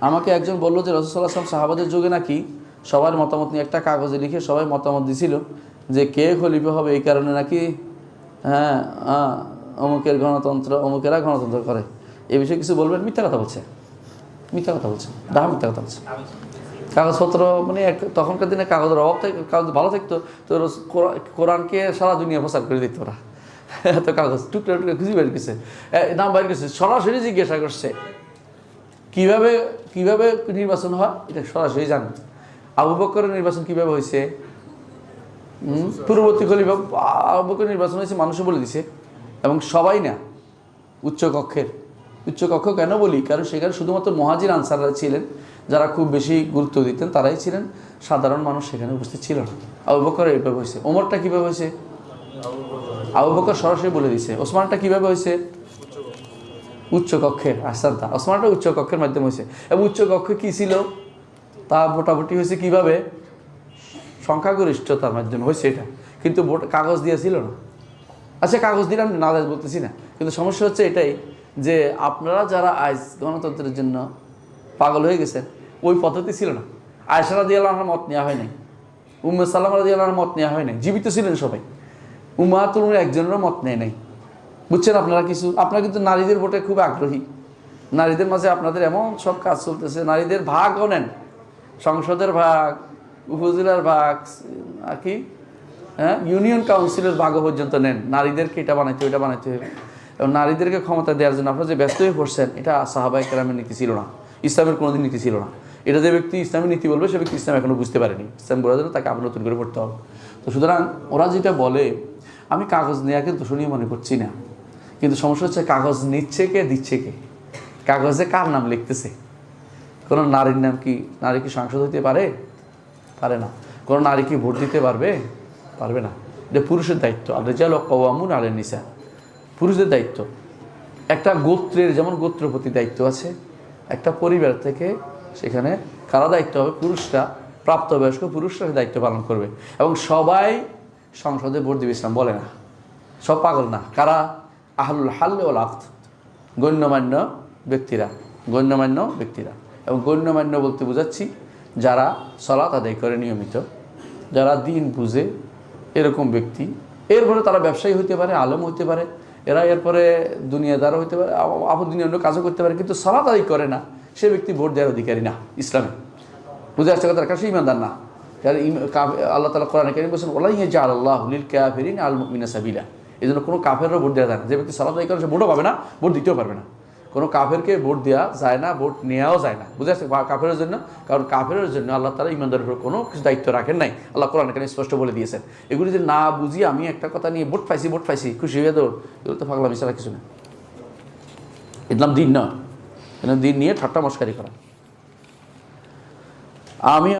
আমাকে একজন বলল যে রসুল্লাহ আসলাম সাহাবাদের যুগে নাকি সবার মতামত নিয়ে একটা কাগজে লিখে সবাই মতামত দিছিল যে কে খলিফা হবে এই কারণে নাকি হ্যাঁ অমুকের গণতন্ত্র, অমুকেরা গণতন্ত্র করে। এ বিষয়ে কিছু বলবেন? মিথ্যা কথা বলছে। মিথ্যা কথা বলছে। ডাহা মিথ্যা কথা বলছে। কাগজপত্র মানে তখনকার দিনে কাগজের অভাব থাকে, কাগজ ভালো থাকতো, তো কোরআনকে সারা দুনিয়া প্রচার করে দিত ওরা। এত কাগজ টুকরে টুকরে খুঁজে বের করছে। নাম বাইর করছে। সরাসরি জিজ্ঞাসা করছে। কীভাবে কীভাবে নির্বাচন হয়, এটা সরাসরি জানেন আবু বক্করের নির্বাচন কীভাবে হয়েছে? পূর্ববর্তী খলিফা, আবু বকরের নির্বাচন হয়েছে মানুষও বলে দিছে। এবং সবাই না, উচ্চ কক্ষের, উচ্চ কক্ষ কেন বলি? কারণ সেখানে শুধুমাত্র মহাজির আনসাররা ছিলেন, যারা খুব বেশি গুরুত্ব দিতেন, তারাই ছিলেন। সাধারণ মানুষ সেখানে উপস্থিত ছিল না। আবু বকর এইভাবে হয়েছে। ওমরটা কীভাবে হয়েছে? আবু বকর সরাসরি বলে দিছে। ওসমানটা কীভাবে হয়েছে? উচ্চ কক্ষের আসাদা ওসমানটা উচ্চ কক্ষের মাধ্যমে হয়েছে। এবং উচ্চ কক্ষে কী ছিল? তা মোটামুটি হয়েছে কীভাবে? সংখ্যাগরিষ্ঠতার মাধ্যমে হয়েছে এটা। কিন্তু কাগজ দিয়েছিল না। আচ্ছা কাগজ দিলাম, না বলতেছি না। কিন্তু সমস্যা হচ্ছে এটাই যে আপনারা যারা আজ গণতন্ত্রের জন্য পাগল হয়ে গেছেন, ওই পদ্ধতি ছিল না। আয়সারা দিয়ে আল্লাহর মত নেওয়া হয় নাই। সাল্লাম রাদি আল্লাহর মত নেওয়া হয় নাই। জীবিত ছিলেন সবাই। উম্মাতুল একজনেরও মত নেয় নাই। বুঝছেন আপনারা কিছু? আপনারা কিন্তু নারীদের ভোটে খুব আগ্রহী। নারীদের মাঝে আপনাদের এমন সব কাজ চলতেছে, নারীদের ভাগও নেন সংসদের ভাগ, উপজেলার ভাগ, আর কি? হ্যাঁ? ইউনিয়ন কাউন্সিলের ভাগও পর্যন্ত নেন। নারীদেরকে এটা বানাইতে ওইটা বানাইতে হবে। এবং নারীদেরকে ক্ষমতা দেওয়ার জন্য আপনারা যে ব্যস্ত হয়ে পড়ছেন, এটা সাহাবাই কেরামের নীতি ছিল না। ইসলামের কোনোদিন নীতি ছিল না। এটা যে ব্যক্তি ইসলামের নীতি বলবে, সে ব্যক্তি ইসলাম এখনও বুঝতে পারেনি। ইসলাম বোঝার জন্য তাকে আবার নতুন করে পড়তে হবে। তো সুতরাং ওরা যেটা বলে, আমি কাগজ নেওয়াকে দোষণীয় মনে করছি না। কিন্তু সমস্যা হচ্ছে কাগজ নিচ্ছে কে, দিচ্ছে কে? কাগজে কার নাম লিখতেছে? কোনো নারীর নাম কি, নারী কি সাংসদ হতে পারে? পারে না। কোনো নারী কি ভোট দিতে পারবে? পারবে না। এটা পুরুষের দায়িত্ব। আর রেজাল কওয়ামুন আলের নিসা পুরুষদের দায়িত্ব। একটা গোত্রের যেমন গোত্রপতি দায়িত্ব আছে, একটা পরিবার থেকে সেখানে কারা দায়িত্ব হবে? পুরুষরা, প্রাপ্তবয়স্ক পুরুষরা দায়িত্ব পালন করবে। এবং সবাই সংসদে ভোট দিবে, ইসলাম বলে না। সব পাগল না। কারা? আহলুল হাল্লে ওল আফত গণ্যমান্য ব্যক্তিরা গণ্যমান্য ব্যক্তিরা। এবং গণ্যমান্য বলতে বোঝাচ্ছি, যারা সলাত আদায় করে নিয়মিত, যারা দিন বুঝে এরকম ব্যক্তি। এরপরে তারা ব্যবসায়ী হতে পারে, আলম হতে পারে, এরা এরপরে দুনিয়াদারও হইতে পারে আবার দুনিয়া অন্য কাজও করতে পারে, কিন্তু সলাত আদায় করে না। সে ব্যক্তি ভোট দেওয়ার অধিকারী না, ইসলামে। বুঝে আসছে কথা কাছে ইমানদার না। আল্লাহ তালা কোরআন কেন বলছেন ওলাই যা আল্লাহ হুলিল কাফেরিন আল মিনা সাবিলা। এই জন্য কোনো কাফেরও ভোট দেওয়া যায় না। যে ব্যক্তি সালাদ আদায় করে, সে ভোটও পাবে না, ভোট দিতেও পারবে না। কোনো কাফেরকে ভোট দেওয়া যায় না, ভোট নেওয়াও যায় না। বুঝে আসছে কাফেরের জন্য? কারণ কাফেরের জন্য আল্লাহ তারা ইমানদারের উপর কোনো কিছু দায়িত্ব রাখেন নাই। আল্লাহ কোরআন এখানে স্পষ্ট বলে দিয়েছেন। এগুলি যে না বুঝি, আমি একটা কথা নিয়ে ভোট পাইছি ভোট পাইছি, খুশি হয়ে দৌড়, এগুলো তো পাগলা মিশালা কিছু না। এর দিন না। দিন নিয়ে ঠাট্টা মস্কারি করা। আমি